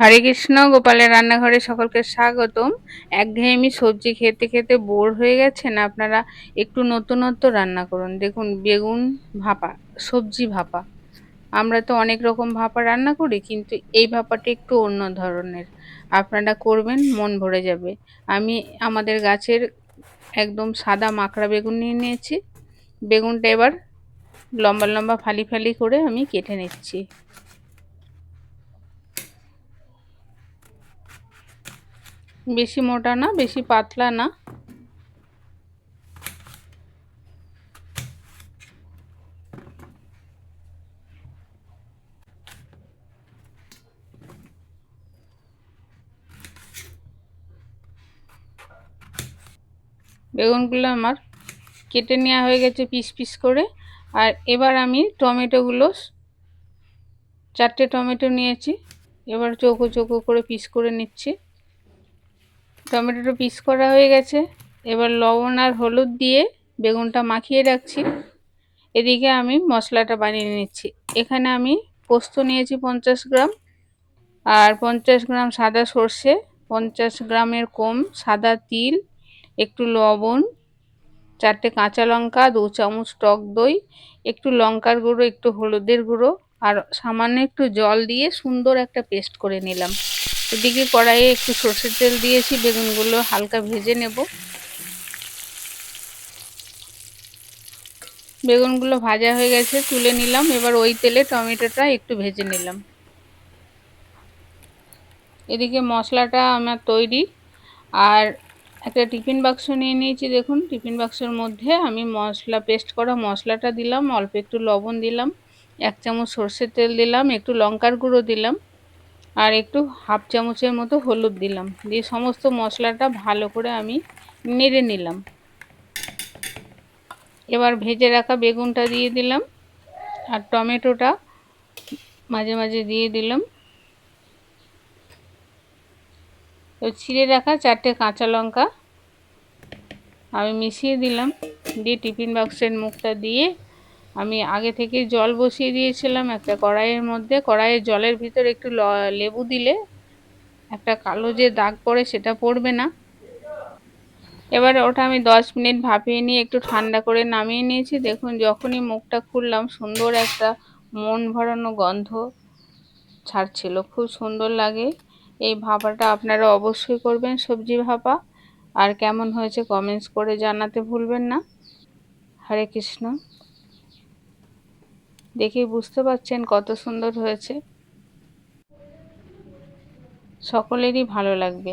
হরে কৃষ্ণ, গোপালের রান্নাঘরে সকলকে স্বাগতম। একঘেয়েমি সবজি খেতে খেতে বোর হয়ে গেছেন, আপনারা একটু নতুনত্ব রান্না করুন। দেখুন, বেগুন ভাপা, সবজি ভাপা। আমরা তো অনেক রকম ভাপা রান্না করি, কিন্তু এই ভাপাটা একটু অন্য ধরনের। আপনারা করবেন, মন ভরে যাবে। আমি আমাদের গাছের একদম সাদা মাকড়া বেগুন নিয়ে নিয়েছি। বেগুনটা এবার লম্বা লম্বা ফালি ফালি করে আমি কেটে নিচ্ছি। বেশি মোটা না, বেশি পাতলা না। বেগুনগুলো আমার কেটে নেওয়া হয়ে গেছে পিস পিস করে। আর এবার আমি টমেটোগুলো, চারটে টমেটো নিয়েছি। এবার চৌকো চৌকো করে পিস করে নিচ্ছি। টমেটোটা পিস করা হয়ে গেছে। এবার লবণ আর হলুদ দিয়ে বেগুনটা মাখিয়ে রাখছি। এদিকে আমি মশলাটা বানিয়ে নিচ্ছি। এখানে আমি পোস্ত নিয়েছি পঞ্চাশ গ্রাম আর পঞ্চাশ গ্রাম সাদা সর্ষে, পঞ্চাশ গ্রামের কম সাদা তিল, একটু লবণ, চারটে কাঁচা লঙ্কা, দু চামচ টক দই, একটু লঙ্কার গুঁড়ো, একটু হলুদের গুঁড়ো, আর সামান্য একটু জল দিয়ে সুন্দর একটা পেস্ট করে নিলাম। এদিকে কড়াইয়ে একটু সর্ষের তেল দিয়েছি, বেগুনগুলো হালকা ভেজে নেব। বেগুনগুলো ভাজা হয়ে গেছে, তুলে নিলাম। এবার ওই তেলে টমেটোটা একটু ভেজে নিলাম। এদিকে মশলাটা আমার তৈরি। আর একটা টিফিন বাক্স নিয়ে নিয়েছি, দেখুন। টিফিন বাক্সের মধ্যে আমি মশলা, পেস্ট করা মশলাটা দিলাম, অল্প একটু লবণ দিলাম, এক চামচ সর্ষের তেল দিলাম, একটু লঙ্কার গুঁড়ো দিলাম। আর একটু হাফ চামচের মতো হলুদ দিলাম। দিয়ে সমস্ত মশলাটা ভালো করে আমি নেড়ে নিলাম। এবার ভেজে রাখা বেগুনটা দিয়ে দিলাম আর টমেটোটা মাঝে মাঝে দিয়ে দিলাম। তো ছিঁড়ে রাখা চারটে কাঁচা লঙ্কা আমি মিশিয়ে দিলাম। দিয়ে টিফিন বাক্সের মুখটা দিয়ে আমি আগে থেকে জল বসিয়ে দিয়েছিলাম একটা কড়াইয়ের মধ্যে। কড়াইয়ের জলের ভিতর একটু লেবু দিলে একটা কালো যে দাগ পড়ে সেটা পড়বে না। এবারে ওটা আমি দশ মিনিট ভাপিয়ে নিয়ে একটু ঠান্ডা করে নামিয়ে নিয়েছি। দেখুন, যখনই মুখটা খুললাম, সুন্দর একটা মন ভরানো গন্ধ ছাড়ছিল। খুব সুন্দর লাগে। এই ভাপাটা আপনারা অবশ্যই করবেন সবজি ভাপা। আর কেমন হয়েছে কমেন্টস করে জানাতে ভুলবেন না। হরে কৃষ্ণ। দেখেই বুঝতে পারছেন কত সুন্দর হয়েছে। সকলেরই ভালো লাগবে।